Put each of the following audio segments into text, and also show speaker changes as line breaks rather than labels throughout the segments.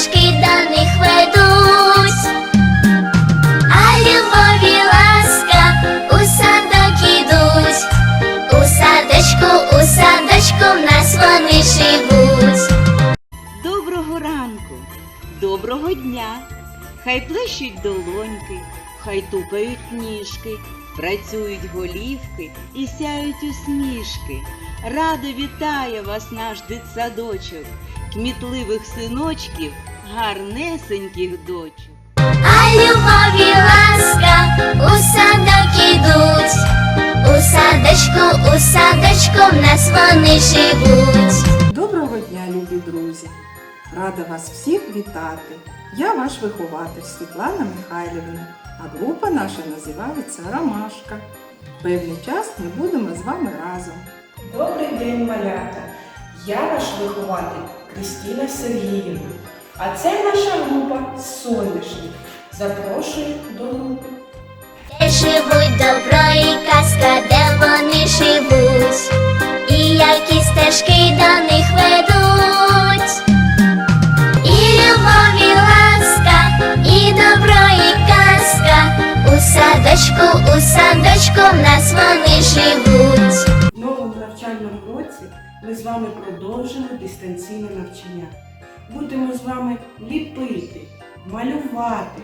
стежки до них ведуть. А любові ласка у садок ідуть. У садочку, у садочку в нас вони живуть.
Доброго ранку, доброго дня. Хай плещуть долоньки, хай тупають ніжки, працюють голівки і сяють усмішки. Радо вітає вас наш дитсадочок, кмітливих синочків, гарнесеньких дочок.
А любові ласка у садок ідуть. У садочку, у садочку в нас вони живуть.
Доброго дня, любі друзі! Рада вас всіх вітати. Я ваш вихователь Світлана Михайлівна, а група наша називається Ромашка. Певний час ми будемо з вами разом.
Добрий день, малята! Я ваш вихователь Кристина Сергіївна. А це наша група Соняшник. Запрошую до групи.
Де живуть добро і казка, де вони живуть, і які стежки до них ведуть. І любові ласка, і добро, і казка. У садочку, у садочку в нас вони живуть.
В новому навчальному році ми з вами продовжимо дистанційне навчання. Будемо з вами ліпити, малювати,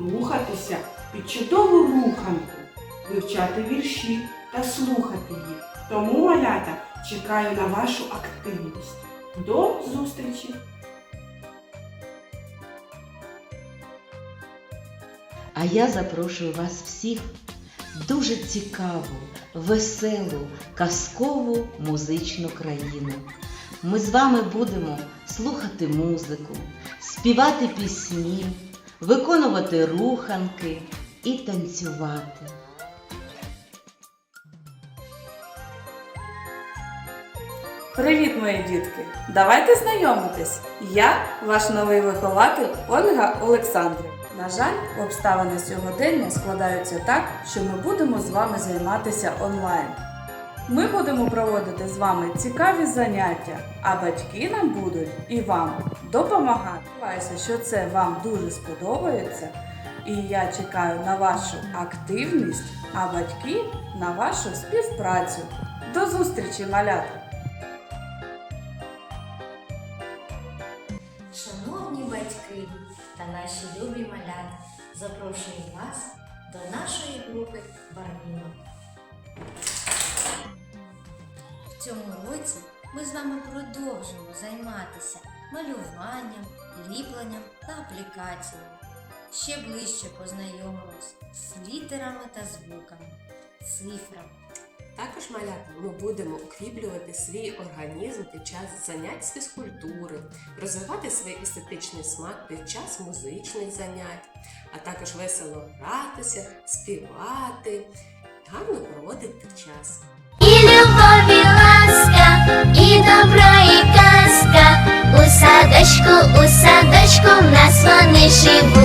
рухатися під чудову руханку, вивчати вірші та слухати їх. Тому, малята, чекаю на вашу активність. До зустрічі!
А я запрошую вас всіх дуже цікаву, веселу, казкову музичну країну. Ми з вами будемо слухати музику, співати пісні, виконувати руханки і танцювати.
Привіт, мої дітки! Давайте знайомитись. Я ваш новий вихователь Ольга Олександрівна. На жаль, обставини сьогодення складаються так, що ми будемо з вами займатися онлайн. Ми будемо проводити з вами цікаві заняття, а батьки нам будуть і вам допомагати. Сподіваюся, що це вам дуже сподобається. І я чекаю на вашу активність, а батьки на вашу співпрацю. До зустрічі, малята!
Шановні батьки та наші любі малята, запрошую вас до нашої групи Барвінок. В цьому році ми з вами продовжимо займатися малюванням, ліпленням та аплікаціями. Ще ближче познайомимось з літерами та звуками, цифрами.
Також малята ми будемо укріплювати свій організм під час занять з фізкультури, розвивати свій естетичний смак під час музичних занять, а також весело гратися, співати, гарно проводити час.
І добра, і казка. У садочку, у садочку в нас вони живуть.